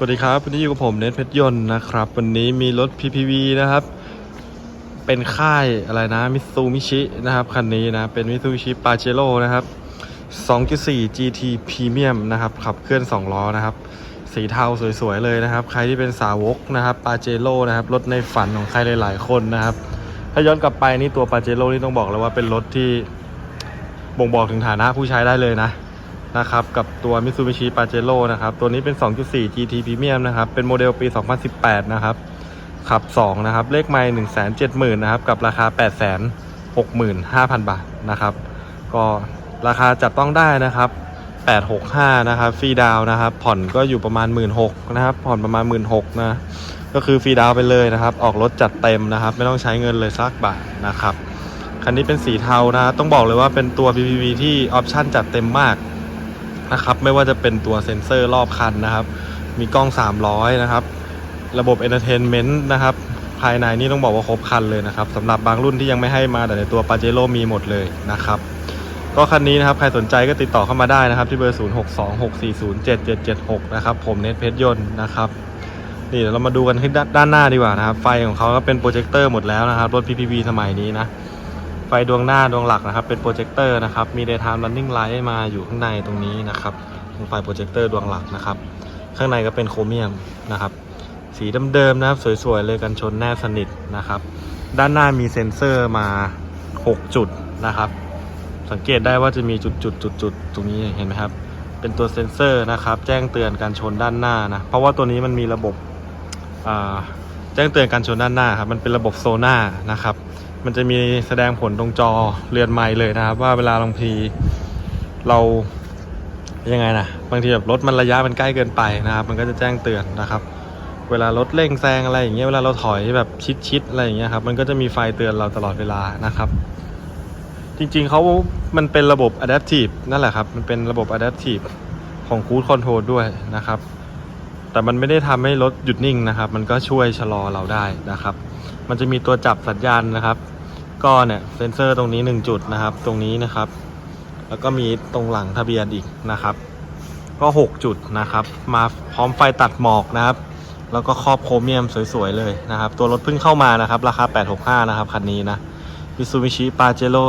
สวัสดีครับ วันนี้อยู่กับผมเนทเพชรยนต์นะครับ วันนี้มีรถ PPV นะครับ เป็นค่ายอะไรนะมิซูมิชินะครับ คันนี้นะ เป็นมิซูมิชิปาเจโร่นะครับ 2.4 GT Premium นะครับ ขับเคลื่อน 2 ล้อนะครับ สีเทาสวยๆเลยนะครับ ใครที่เป็นสาวกนะครับปาเจโร่นะครับ รถในฝันของใครหลายๆคนนะครับ ถ้าย้อนกลับไปนี่ตัวปาเจโร่นี่ต้องบอกเลยว่าเป็นรถที่บ่งบอกถึงฐานะผู้ใช้ได้เลยนะ นะครับกับตัว Mitsubishi Pajero นะครับตัวนี้เป็น 2.4 GT Premium นะครับเป็นโมเดลปี 2018 นะครับขับ 2 นะครับ เลขไมล์170,000นะครับกับราคา 865,000 บาทนะครับ ก็ราคาจับต้องได้นะครับ 865 นะครับฟรีดาวนะครับ ผ่อนก็อยู่ประมาณ 16,000นะครับ ผ่อนประมาณ 16,000นะก็คือฟรีดาวไปเลยนะครับ ออกรถจัดเต็มนะครับ ไม่ต้องใช้เงินเลยสักบาทนะครับคันนี้เป็นสีเทานะต้องบอกเลยว่าเป็นตัว PPV ที่ออปชั่นจัดเต็มมาก นะครับ ไม่ว่าจะเป็นตัวเซ็นเซอร์รอบคันนะครับ มีกล้อง 300 นะครับ ระบบ Entertainment นะครับ ภายในนี่ต้องบอกว่าครบคันเลยนะครับสำหรับบางรุ่นที่ยังไม่ให้มาแต่ในตัว Pajero มีหมดเลยนะครับก็คันนี้นะครับ ใครสนใจก็ติดต่อเข้ามาได้นะครับ ที่เบอร์ 0626407776 นะครับ ผมเนทเพชรยนต์นะครับ นี่เดี๋ยวเรามาดูกันที่ด้านด้านหน้าดีกว่านะครับ ไฟของเขาก็เป็นโปรเจคเตอร์หมดแล้วนะครับ รถ PPV สมัยนี้นะ ไฟดวงหน้าดวงหลักนะครับ เป็นโปรเจคเตอร์นะครับ มี daytime running light มาอยู่ข้างในตรงนี้นะครับตรงไฟโปรเจคเตอร์ดวงหลักนะครับ ข้างในก็เป็นโครเมียมนะครับ สีเดิมๆนะครับ สวยๆ เลยกันชนแนบสนิทนะครับ ด้านหน้ามีเซ็นเซอร์มา 6 จุดนะครับ สังเกตได้ว่าจะมีจุดๆจุดๆตรงนี้เห็นไหมครับ เป็นตัวเซ็นเซอร์นะครับ แจ้งเตือนการชนด้านหน้านะ เพราะว่าตัวนี้มันมีระบบแจ้งเตือนการชนด้านหน้าครับ มันเป็นระบบโซน่านะครับ มันจะมีแสดงผลตรงจอเรือนไม้เลยนะครับ ว่าเวลาบางทีเรายังไงนะบางทีแบบรถมันระยะมันใกล้เกินไปนะครับ มันก็จะแจ้งเตือนนะครับ เวลารถเร่งแซงอะไรอย่างเงี้ยเวลาเราถอยแบบชิดๆอะไรอย่างเงี้ยครับมันก็จะมีไฟเตือนเราตลอดเวลานะครับ จริงๆเขามันเป็นระบบ adaptive นั่นแหละครับ มันเป็นระบบ adaptive ของ cruise control ด้วยนะครับ แต่มันไม่ได้ทำให้รถหยุดนิ่งนะครับ มันก็ช่วยชะลอเราได้นะครับ มันจะมีตัวจับสัญญาณนะครับ ก็เนี่ยเซ็นเซอร์ตรงนี้ 1 จุดนะครับ ตรงนี้นะครับ แล้วก็มีตรงหลังทะเบียนอีกนะครับ ก็ 6 จุดนะครับ มาพร้อมไฟตัดหมอกนะครับ แล้วก็ครอบโครเมียมสวยๆเลยนะครับ ตัวรถเพิ่งเข้ามานะครับ ราคา 865 นะครับ คันนี้นะ Mitsubishi Pajero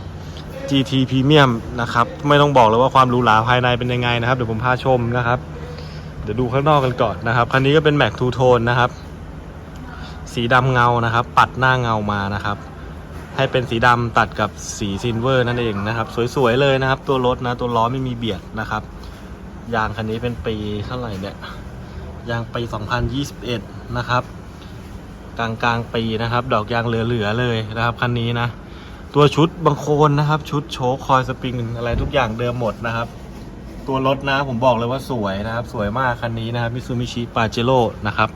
2.4 GT Premium นะครับ ไม่ต้องบอกเลยว่าความหรูหราภายในเป็นยังไงนะครับ เดี๋ยวผมพาชมนะครับ เดี๋ยวดูข้างนอกกันก่อนนะครับ คันนี้ก็เป็นแม็กทูโทนนะครับ สีดำเงานะครับ ปัดหน้าเงามานะครับ ให้เป็นสีดำตัดกับสีซิลเวอร์นั่นเองนะครับ สวยๆเลยนะครับ ตัวรถนะตัวล้อไม่มีเบียดนะครับ ยางคันนี้เป็นปีเท่าไหร่เนี่ยยางปี 2021 นะครับ กลางกลางๆปีนะครับ ดอกยางเหลือๆเลยนะครับคันนี้นะตัวชุดบางโคนนะครับ ชุดโชคคอยสปริงอะไรทุกอย่างเดิมหมดนะครับ ตัวรถนะผมบอกเลยว่าสวยนะครับ สวยมากคันนี้นะครับมิซูมิชิปาเจโร่นะครับ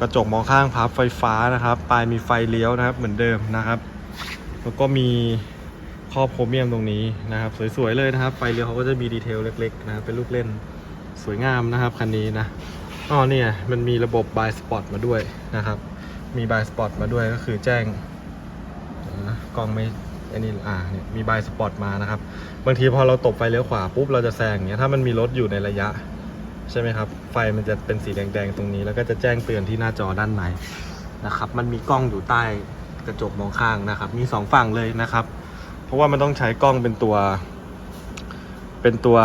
กระจกมองข้างพับไฟฟ้านะครับ ปลายมีไฟเลี้ยวนะครับ เหมือนเดิมนะครับ แล้วก็มีครอบโครเมียมตรงนี้นะครับ สวยๆเลยนะครับ ไฟเลี้ยวเขาก็จะมีดีเทลเล็กๆนะครับเป็นลูกเล่นสวยงามนะครับคันนี้นะอ๋อเนี่ยมันมีระบบบายสปอตมาด้วยนะครับ มีบายสปอตมาด้วยก็คือแจ้งนะกล้องไม่อันนี้อ่าเนี่ยมีบายสปอตมานะครับ บางทีพอเราตบไฟเลี้ยวขวาปุ๊บเราจะแซงเงี้ยถ้ามันมีรถอยู่ในระยะ ใช่ไหมครับ ไฟมันจะเป็นสีแดงๆตรงนี้ แล้วก็จะแจ้งเตือนที่หน้าจอด้านในนะครับ มันมีกล้องอยู่ใต้กระจกมองข้างนะครับ มีสองฝั่งเลยนะครับ เพราะว่ามันต้องใช้กล้องเป็นตัว เป็นตัว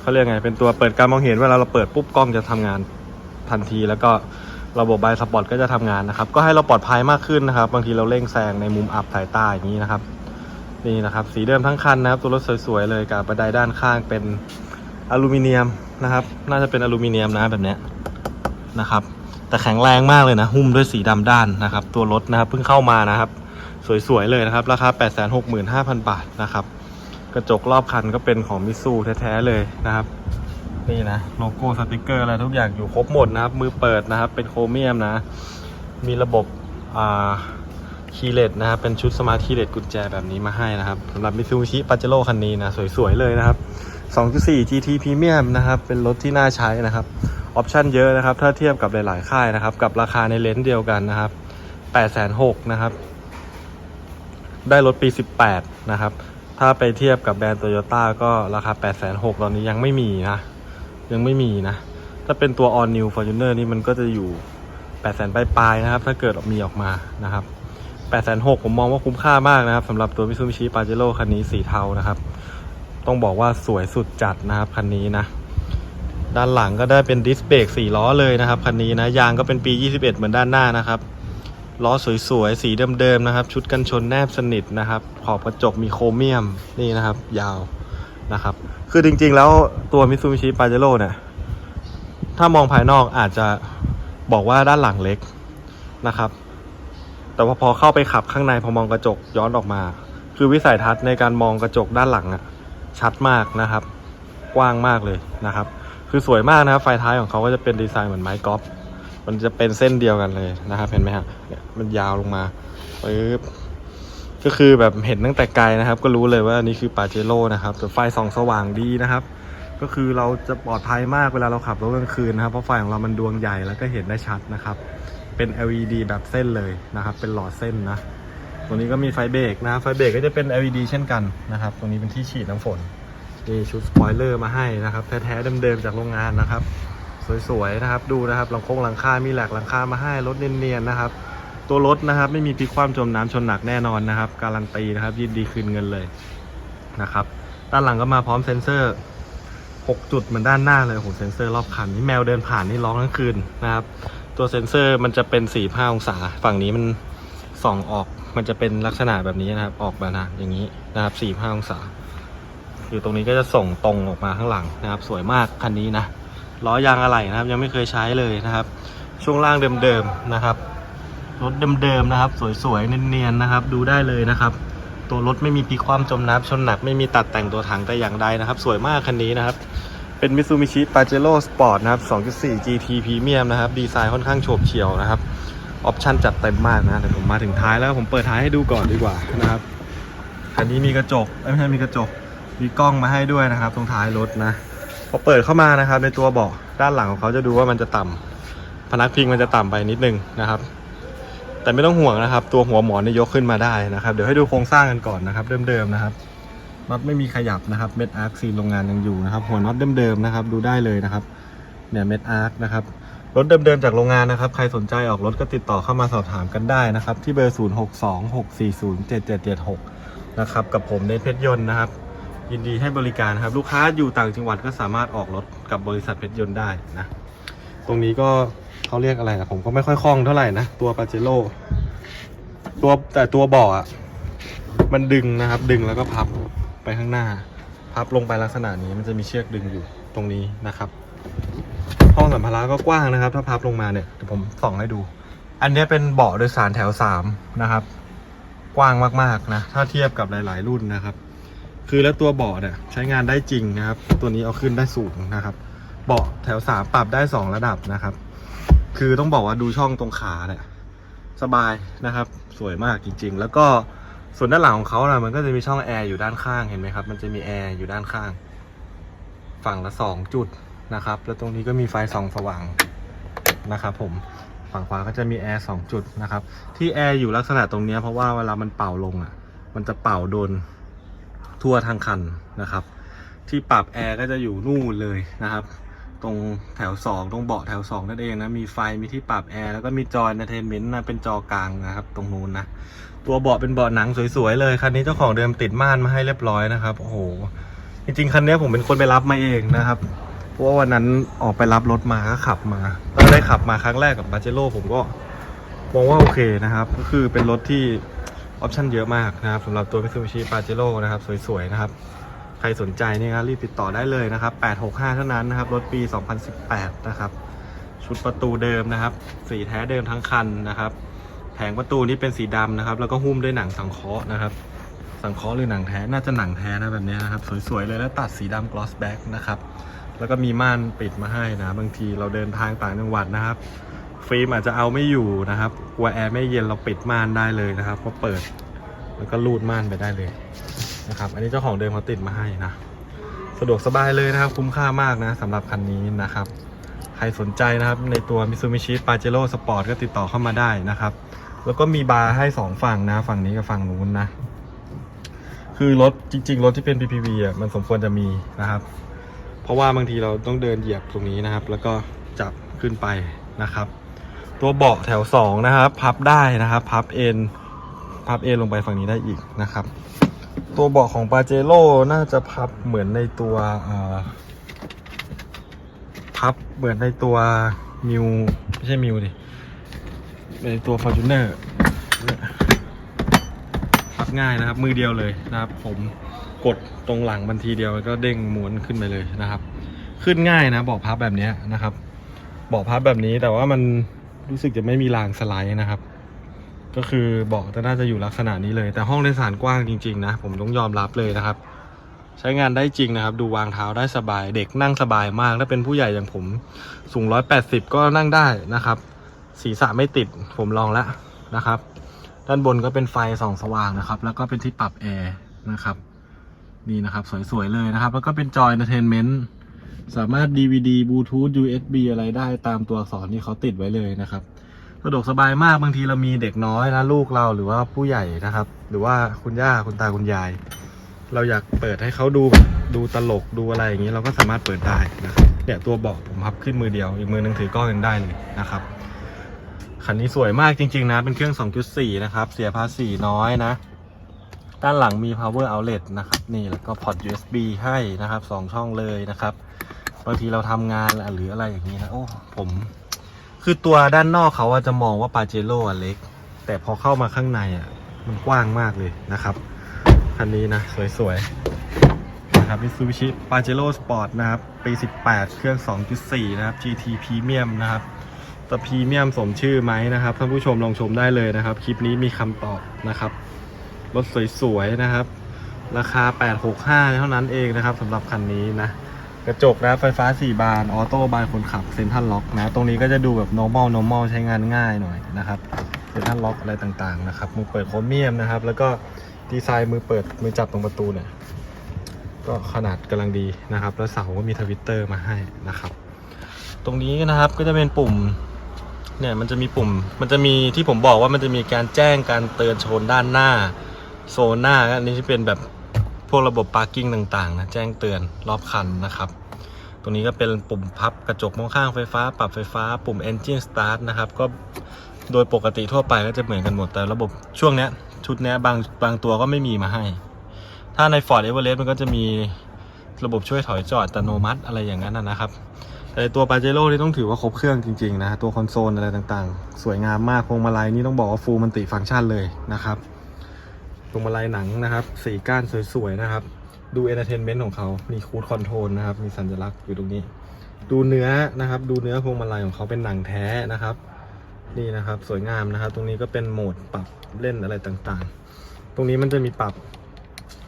เขาเรียกไง เป็นตัวเปิดการมองเห็นเวลาเราเปิดปุ๊บกล้องจะทำงานทันที แล้วก็ระบบไบสปอร์ตก็จะทำงานนะครับ ก็ให้เราปลอดภัยมากขึ้นนะครับ บางทีเราเร่งแซงในมุมอับสายตาอย่างนี้นะครับ นี่นะครับ สีเดิมทั้งคันนะครับ ตัวรถสวยๆเลยกับบันไดด้านข้างเป็น อลูมิเนียมนะครับ น่าจะเป็นอลูมิเนียมนะแบบเนี้ยนะครับ แต่แข็งแรงมากเลยนะ หุ้มด้วยสีดำด้านนะครับ ตัวรถนะครับเพิ่งเข้ามานะครับ สวยๆเลยนะครับ ราคา 865,000 บาทนะครับ กระจกรอบคันก็เป็นของมิซูแท้ๆเลยนะครับ นี่นะโลโก้สติกเกอร์อะไรทุกอย่างอยู่ครบหมดนะครับ มือเปิดนะครับ เป็นโครเมียมนะ มีระบบอ่าคีเลสนะครับเป็นชุดสมาร์ทคีเลสกุญแจแบบนี้มาให้นะครับสำหรับมิซูบิชิปาเจโร่คันนี้นะสวยๆเลยนะครับ 2.4 GT Premium นะครับ เป็นรถที่น่าใช้นะครับ ออปชันเยอะนะครับ ถ้าเทียบกับหลาย ๆ ค่ายนะครับ กับราคาในเลนส์เดียวกันนะครับ806,000นะครับ ได้รถปี 18 นะครับ ถ้าไปเทียบกับแบรนด์โตโยต้าก็ราคา806,000ตอนนี้ยังไม่มีนะ ยังไม่มีนะ ถ้าเป็นตัว All New Fortuner นี่มันก็จะอยู่8 0 0 0 0ปลายๆนะครับ ถ้าเกิดมีออกมานะครับ8 6 0 0ผมมองว่าคุ้มค่ามากนะครับสำหรับตัว Mitsubishi Pajero คันนี้สีเทานะครับ ต้องบอกว่าสวยสุดจัดนะครับคันนี้นะ ด้านหลังก็ได้เป็นดิสเบรก4ล้อเลยนะครับคันนี้นะยางก็เป็นปี 21 เหมือนด้านหน้านะครับล้อสวยๆ สีเดิมๆนะครับ ชุดกันชนแนบสนิทนะครับ ขอบกระจกมีโครเมียมนี่นะครับ ยาวนะครับ คือจริงๆแล้วตัว Mitsubishi Pajero เนี่ย ถ้ามองภายนอกอาจจะบอกว่าด้านหลังเล็กนะครับ แต่ว่าพอเข้าไปขับข้างในพอมองกระจกย้อนออกมา คือวิสัยทัศน์ในการมองกระจกด้านหลังอะ ชัดมากนะครับ กว้างมากเลยนะครับ คือสวยมากนะครับไฟท้ายของเขาก็จะเป็นดีไซน์เหมือนไม้กอล์ฟมันจะเป็นเส้นเดียวกันเลยนะครับ เห็นไหมฮะเนี่ยมันยาวลงมาปึ๊บก็คือแบบเห็นตั้งแต่ไกลนะครับ ก็รู้เลยว่านี่คือปาเจโร่นะครับแต่ไฟส่องสว่างดีนะครับ ก็คือเราจะปลอดภัยมากเวลาเราขับรถกลางคืนนะครับเพราะไฟของเรามันดวงใหญ่แล้วก็เห็นได้ชัดนะครับ เป็น LED แบบเส้นเลยนะครับ เป็นหลอดเส้นนะ ตรงนี้ก็มีไฟเบรกนะไฟเบรกก็จะเป็น LED เช่นกันนะครับตรงนี้เป็นที่ฉีดน้ำฝนมีชุดสปอยเลอร์มาให้นะครับแท้ๆเดิมๆจากโรงงานนะครับ สวยๆนะครับดูนะครับหลังโค้งหลังคา มีแหลกหลังคามาให้รถเนียนๆนะครับ ตัวรถนะครับไม่มีพลิกคว่ำจมน้ำชนหนักแน่นอนนะครับ การันตีนะครับยินดีคืนเงินเลยนะครับด้านหลังก็มาพร้อมเซ็นเซอร์ 6 จุดเหมือนด้านหน้าเลยโอ้โหเซ็นเซอร์รอบคันนี่แมวเดินผ่านนี่ร้องทั้งคืนนะครับตัวเซ็นเซอร์มันจะเป็น 45 องศา ฝั่งนี้มัน ส่องออกมันจะเป็นลักษณะแบบนี้นะครับ ออกมานะอย่างนี้นะครับ45องศาคือตรงนี้ก็จะส่งตรงออกมาข้างหลังนะครับ สวยมากคันนี้นะล้อยางอะไหล่นะครับ ยังไม่เคยใช้เลยนะครับ ช่วงล่างเดิมๆนะครับรถเดิมๆนะครับ สวยๆเนียนๆนะครับ ดูได้เลยนะครับ ตัวรถไม่มีพลิกคว่ำจมน้ำชนหนักไม่มีตัดแต่งตัวถังแต่อย่างใดนะครับ สวยมากคันนี้นะครับเป็น Mitsubishi Pajero Sport นะครับ 2.4 GT Premium นะครับ ดีไซน์ค่อนข้างโฉบเฉี่ยวนะครับ ออปชันจัดเต็มมากนะแต่ผมมาถึงท้ายแล้วผมเปิดท้ายให้ดูก่อนดีกว่านะครับคันนี้มีกระจกไม่ใช่มีกระจก มีกล้องมาให้ด้วยนะครับ ตรงท้ายรถนะพอเปิดเข้ามานะครับ ในตัวเบาะด้านหลังของเขาจะดูว่ามันจะต่ำพนักพิงมันจะต่ำไปนิดนึงนะครับ แต่ไม่ต้องห่วงนะครับ ตัวหัวหมอนนี่ยกขึ้นมาได้นะครับ เดี๋ยวให้ดูโครงสร้างกันก่อนนะครับ เดิมๆนะครับน็อตไม่มีขยับนะครับเม็ดอาร์คซีนโรงงานยังอยู่นะครับ หัวน็อตเดิมๆนะครับ ดูได้เลยนะครับ เนี่ยเม็ดอาร์คนะครับ รถเดิมๆจากโรงงานนะครับ ใครสนใจออกรถก็ติดต่อเข้ามาสอบถามกันได้นะครับ ที่เบอร์ 0 6 2 6 4 0 7 7 7 6 นะครับกับผมในเพชรยนต์นะครับ ยินดีให้บริการครับ ลูกค้าอยู่ต่างจังหวัดก็สามารถออกรถกับบริษัทเพชรยนต์ได้นะ ตรงนี้ก็เขาเรียกอะไรนะผมก็ไม่ค่อยคล่องเท่าไหร่นะตัวปาเจโร่ตัวแต่ตัวเบาะอะมันดึงนะครับ ดึงแล้วก็พับไปข้างหน้า พับลงไปลักษณะนี้มันจะมีเชือกดึงอยู่ตรงนี้นะครับ ห้องสัมภาระก็กว้างนะครับ ถ้าพับลงมาเนี่ยเดี๋ยวผมส่องให้ดู อันนี้เป็นเบาะโดยสารแถวสามนะครับ กว้างมากๆนะ ถ้าเทียบกับหลาย ๆ รุ่นนะครับ คือแล้วตัวเบาะเนี่ยใช้งานได้จริงนะครับ ตัวนี้เอาขึ้นได้สูงนะครับ เบาะแถวสามปรับได้สองระดับนะครับ คือต้องบอกว่าดูช่องตรงขาเนี่ยสบายนะครับ สวยมากจริง ๆ แล้วก็ส่วนด้านหลังของเขานะมันก็จะมีช่องแอร์อยู่ด้านข้างเห็นไหมครับ มันจะมีแอร์อยู่ด้านข้าง ฝั่งละสองจุด นะครับ แล้วตรงนี้ก็มีไฟส่องสว่างนะครับผมฝั่งขวาก็จะมีแอร์สองจุดนะครับ ที่แอร์อยู่ลักษณะตรงนี้เพราะว่าเวลามันเป่าลงอะ มันจะเป่าโดนทั่วทางคันนะครับ ที่ปรับแอร์ก็จะอยู่นู่นเลยนะครับ ตรงแถว 2 ตรงเบาะแถว 2 นั่นเองนะ มีไฟมีที่ปรับแอร์แล้วก็มีจอ e นเตอร์เทนเมนต์นะเป็นจอกลางนะครับ ตรงนู้นนะ ตัวเบาะเป็นเบาะหนังสวยๆเลย คันนี้เจ้าของเดิมติดม่านมาให้เรียบร้อยนะครับ โอ้โห จริงๆคันนี้ผมเป็นคนไปรับมาเองนะครับ เพราะว่าวันนั้นออกไปรับรถมาก็ขับมาตอนได้ขับมาครั้งแรกกับ b าเจโ o ผมก็มองว่าโอเคนะครับ ก็คือเป็นรถที่ออปชั่นเยอะมากนะครับสำหรับตัว Mitsubishi Pajero นะครับ สวย ๆ นะครับ ใครสนใจเนี่ยครับรีบติดต่อได้เลยนะครับ 865 เท่านั้นนะครับ รถปี 2018 นะครับ ชุดประตูเดิมนะครับ สีแท้เดิมทั้งคันนะครับ แผงประตูนี่เป็นสีดำนะครับ แล้วก็หุ้มด้วยหนังสังเคราะห์นะครับ สังเคราะห์หรือหนังแท้ น่าจะหนังแท้นะแบบนี้นะครับ สวย ๆ เลย แล้วตัดสีดำ gloss back นะครับ แล้วก็มีม่านปิดมาให้นะ บางทีเราเดินทางต่างจังหวัดนะครับ ฟิล์มอาจจะเอาไม่อยู่นะครับกลัวแอร์ไม่เย็นเราปิดม่านได้เลยนะครับพอเปิดแล้วก็ลูดม่านไปได้เลยนะครับ อันนี้เจ้าของเดิมเขาติดมาให้นะ สะดวกสบายเลยนะครับ คุ้มค่ามากนะสำหรับคันนี้นะครับ ใครสนใจนะครับ ในตัว Mitsubishi Pajero Sport ก็ติดต่อเข้ามาได้นะครับ แล้วก็มีบาร์ให้สองฝั่งนะ ฝั่งนี้กับฝั่งนู้นนะ คือรถจริง ๆ รถที่เป็น PPV อะมันสมควรจะมีนะครับ เพราะว่าบางทีเราต้องเดินเหยียบตรงนี้นะครับ แล้วก็จับขึ้นไปนะครับ ตัวเบาะแถวสองนะครับ พับได้นะครับ พับเอ็นพับเอ็นลงไปฝั่งนี้ได้อีกนะครับ ตัวเบาะของปาเจโร่น่าจะพับเหมือนในตัวพับเหมือนในตัวมิวไม่ใช่มิวดิในตัวฟอร์จูเนอร์พับง่ายนะครับ มือเดียวเลยนะครับผม กดตรงหลังบันทีเดียวก็เด้งม้วนขึ้นไปเลยนะครับ ขึ้นง่ายนะเบาะพับแบบนี้นะครับเบาะพับแบบนี้แต่ว่ามันรู้สึกจะไม่มีรางสไลด์นะครับ ก็คือเบาะจะน่าจะอยู่ลักษณะนี้เลย แต่ห้องโดยสารกว้างจริงๆนะผมต้องยอมรับเลยนะครับ ใช้งานได้จริงนะครับ ดูวางเท้าได้สบาย เด็กนั่งสบายมากถ้าเป็นผู้ใหญ่อย่างผมสูง 180 ก็นั่งได้นะครับ ศีรษะไม่ติดผมลองแล้วนะครับ ด้านบนก็เป็นไฟส่องสว่างนะครับ แล้วก็เป็นที่ปรับแอร์นะครับ นี่นะครับสวย ๆ เลยนะครับ แล้วก็เป็นจอย entertainment สามารถ DVD Bluetooth USB อะไรได้ตามตัวอักษรที่เขาติดไว้เลยนะครับสะดวกสบายมากบางทีเรามีเด็กน้อยนะลูกเราหรือว่าผู้ใหญ่นะครับ หรือว่าคุณย่าคุณตาคุณยาย เราอยากเปิดให้เขาดูแบบดูตลกดูอะไรอย่างนี้เราก็สามารถเปิดได้นะครับเนี่ยตัวเบาะผมพับขึ้นมือเดียว อีกมือหนึงถือกล้องยังได้เลยนะครับคันนี้สวยมากจริง ๆ นะ เป็นเครื่อง 2.4 นะครับ เสียภาษีน้อยนะ ด้านหลังมี power outlet นะครับ นี่แล้วก็พอร์ต USB ให้นะครับสองช่องเลยนะครับบางทีเราทำงานหรืออะไรอย่างนี้นะโอ้ผมคือตัวด้านนอกเขาจะมองว่าปาเจโร่เล็ก แต่พอเข้ามาข้างในอะมันกว้างมากเลยนะครับ คันนี้นะ สวยๆ นะครับ Mitsubishi Pajero Sport นะครับ ปี 18 เครื่อง 2.4 นะครับ GT Premium นะครับแต่พรีเมียมสมชื่อไหมนะครับท่านผู้ชมลองชมได้เลยนะครับ คลิปนี้มีคำตอบนะครับ รถสวยๆนะครับ ราคา 865 เท่านั้นเองนะครับสำหรับคันนี้นะ กระจกนะไฟฟ้า 4 บาน ออโต้บานคนขับเซ็นทรัลล็อกนะ ตรงนี้ก็จะดูแบบ normal normal ใช้งานง่ายหน่อยนะครับเซ็นทรัลล็อกอะไรต่างๆนะครับมือเปิดโครเมียมนะครับ แล้วก็ดีไซน์มือเปิดมือจับตรงประตูเนี่ยก็ขนาดกำลังดีนะครับ แล้วเสาก็มีทวิตเตอร์มาให้นะครับ ตรงนี้นะครับก็จะเป็นปุ่มเนี่ยมันจะมีปุ่ม มันจะมีที่ผมบอกว่ามันจะมีการแจ้งการเตือนชนด้านหน้า โซนหน้าอันนี้จะเป็นแบบพวกระบบ parking ต่างๆนะแจ้งเตือนรอบคันนะครับ ตรงนี้ก็เป็นปุ่มพับกระจกมองข้างไฟฟ้า ปรับไฟฟ้า ปุ่ม engine start นะครับ ก็โดยปกติทั่วไปก็จะเหมือนกันหมด แต่ระบบช่วงนี้ชุดนี้บางบางตัวก็ไม่มีมาให้ ถ้าใน Ford Everest มันก็จะมีระบบช่วยถอยจอดอัตโนมัติอะไรอย่างนั้นนะนะครับ แต่ตัวปาเจโร่นี่ต้องถือว่าครบเครื่องจริงๆนะ ตัวคอนโซลอะไรต่างๆ สวยงามมากพวงมาลัยนี่ต้องบอกว่าฟูลมันติฟังก์ชันเลยนะครับ พวงมาลัยหนังนะครับ สีก้านสวยๆนะครับ ดูเอนเตอร์เทนเมนต์ของเขา มีคูดคอนโทรลนะครับ มีสัญลักษณ์อยู่ตรงนี้ ดูเนื้อนะครับ ดูเนื้อพวงมาลัยของเขาเป็นหนังแท้นะครับ นี่นะครับ สวยงามนะครับ ตรงนี้ก็เป็นโหมดปรับเล่นอะไรต่างๆ ตรงนี้มันจะมีปรับ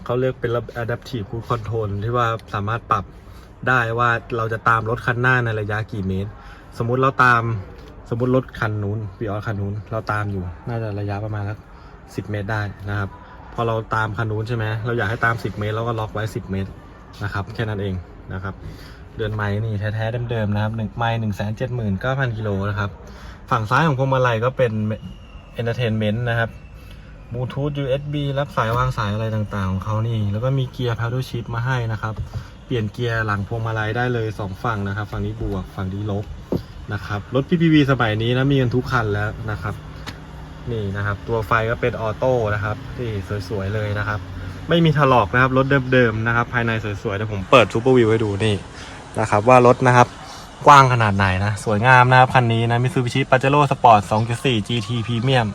เขาเรียกเป็นระบบ adaptive cruise control ที่ว่าสามารถปรับได้ว่าเราจะตามรถคันหน้าในระยะกี่เมตร สมมุติเราตามสมมติรถคันนู้นปีออคันนู้นเราตามอยู่ น่าจะระยะประมาณสักสิเมตรได้นะครับ พอเราตามคันนู้นใช่ไหมเราอยากให้ตาม 10 เมตรเราก็ล็อกไว้ 10 เมตรนะครับแค่นั้นเองนะครับเดือนไม้นี่แท้ๆเดิมๆนะครับหนึ่งไม้หนึ่งแสนเจ็ดหมื่นเก้าพันกิโลนะครับฝั่งซ้ายของพวงมาลัยก็เป็น entertainment นะครับบลูทูธ USB รับสายวางสายอะไรต่างๆ ของเขานี่ แล้วก็มีเกียร์ paddle shift มาให้นะครับ เปลี่ยนเกียร์หลังพวงมาลัยได้เลย 2 ฝั่งนะครับ ฝั่งนี้บวก ฝั่งนี้ลบนะครับ รถ PPV สมัยนี้นะ มีกันทุกคันแล้วนะครับ นี่นะครับ ตัวไฟก็เป็นออโต้นะครับนี่สวยๆเลยนะครับ ไม่มีถลอกนะครับรถเดิมๆนะครับ ภายในสวยๆเดี๋ยวผมเปิดซูเปอร์วิวให้ดูนี่นะครับ ว่ารถนะครับกว้างขนาดไหนนะ สวยงามนะครับคันนี้นะ Mitsubishi Pajero Sport 2.4 GT Premium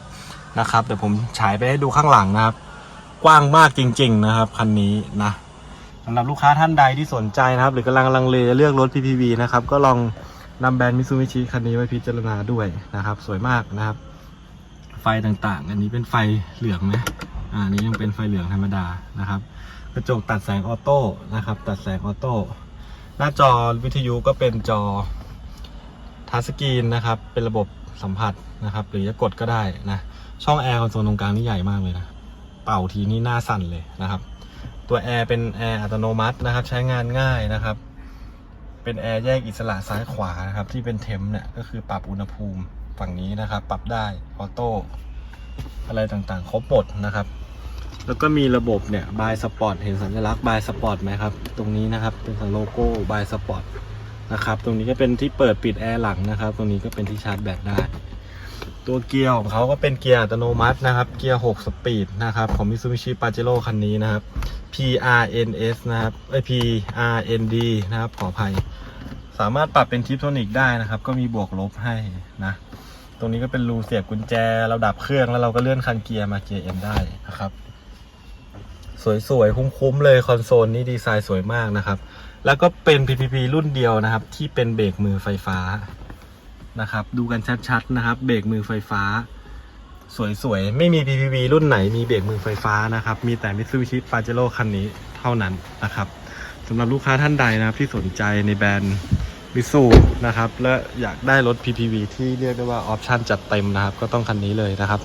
นะครับเดี๋ยวผมฉายไปให้ดูข้างหลังนะครับ กว้างมากจริง ๆ นะครับคันนี้นะสำหรับลูกค้าท่านใดที่สนใจนะครับ หรือกำลังลังเลเลือกรถ PPV นะครับก็ลองนำแบรนด์ Mitsubishi คันนี้ไว้พิจารณาด้วยนะครับ สวยมากนะครับ ไฟต่างๆ อันนี้เป็นไฟเหลืองนะอ่าอันนี้ยังเป็นไฟเหลืองธรรมดานะครับ กระจกตัดแสงออโต้นะครับ ตัดแสงออโต้หน้าจอวิทยุก็เป็นจอทัชสกรีนนะครับ เป็นระบบสัมผัสนะครับ หรือจะกดก็ได้นะ ช่องแอร์คอนโซลตรงกลางนี่ใหญ่มากเลยนะ เป่าทีนี่หน้าสั่นเลยนะครับ ตัวแอร์เป็นแอร์อัตโนมัตินะครับ ใช้งานง่ายนะครับ เป็นแอร์แยกอิสระซ้ายขวานะครับ ที่เป็นเทมเนี่ยก็คือปรับอุณหภูมิ ฝั่งนี้นะครับ ปรับได้ออโต้อะไรต่างๆ ครบหมดนะครับ แล้วก็มีระบบเนี่ยบายสปอร์ตเห็นสัญลักษณ์บายสปอร์ตไหมครับ ตรงนี้นะครับเป็นโลโก้บายสปอร์ตนะครับ ตรงนี้ก็เป็นที่เปิดปิดแอร์หลังนะครับ ตรงนี้ก็เป็นที่ชาร์จแบตได้ ตัวเกียร์ของเขาก็เป็นเกียร์อัตโนมัตินะครับ เกียร์ 6 สปีดนะครับ ของ Mitsubishi Pajero คันนี้นะครับ PRNS นะครับเอ้ย PRND นะครับ ขออภัย สามารถปรับเป็นทิปโทนิกได้นะครับ ก็มีบวกลบให้นะ ตรงนี้ก็เป็นรูเสียบกุญแจ เราดับเครื่องแล้วเราก็เลื่อนคันเกียร์มาเกียร์เอ็นได้นะครับ สวยๆ คุ้มๆเลยคอนโซลนี้ดีไซน์สวยมากนะครับ แล้วก็เป็น PPP รุ่นเดียวนะครับ ที่เป็นเบรกมือไฟฟ้านะครับ ดูกันชัดๆนะครับ เบรกมือไฟฟ้า สวยๆ ไม่มี PPV รุ่นไหนมีเบรกมือไฟฟ้านะครับ มีแต่ Mitsubishi Pajero คันนี้เท่านั้นนะครับสำหรับลูกค้าท่านใดนะครับที่สนใจในแบรนด์ มิสูนะครับ และอยากได้รถ PPV ที่เรียกได้ว่าออปชันจัดเต็มนะครับ ก็ต้องคันนี้เลยนะครับ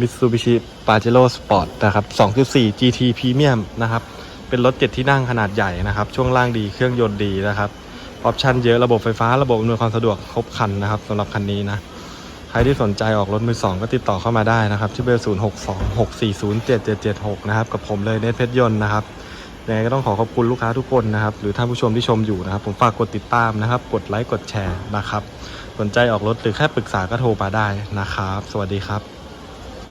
Mitsubishi Pajero Sport นะครับ 2.4 GT Premium นะครับ เป็นรถ7ที่นั่งขนาดใหญ่นะครับ ช่วงล่างดี เครื่องยนต์ดีนะครับ ออปชันเยอะ ระบบไฟฟ้า ระบบอำนวยความสะดวกครบคันนะครับสำหรับคันนี้นะ ใครที่สนใจออกรถมือสองก็ติดต่อเข้ามาได้นะครับ ที่เบอร์ 0 6 2 6 4 0 7 7 7 6 นะครับ กับผมเลยเนทเพชรยนต์นะครับ ยังไงก็ต้องขอขอบคุณลูกค้าทุกคนนะครับ หรือท่านผู้ชมที่ชมอยู่นะครับ ผมฝากกดติดตามนะครับ กดไลค์กดแชร์นะครับ สนใจออกรถหรือแค่ปรึกษาก็โทรมาได้นะครับ สวัสดีครับ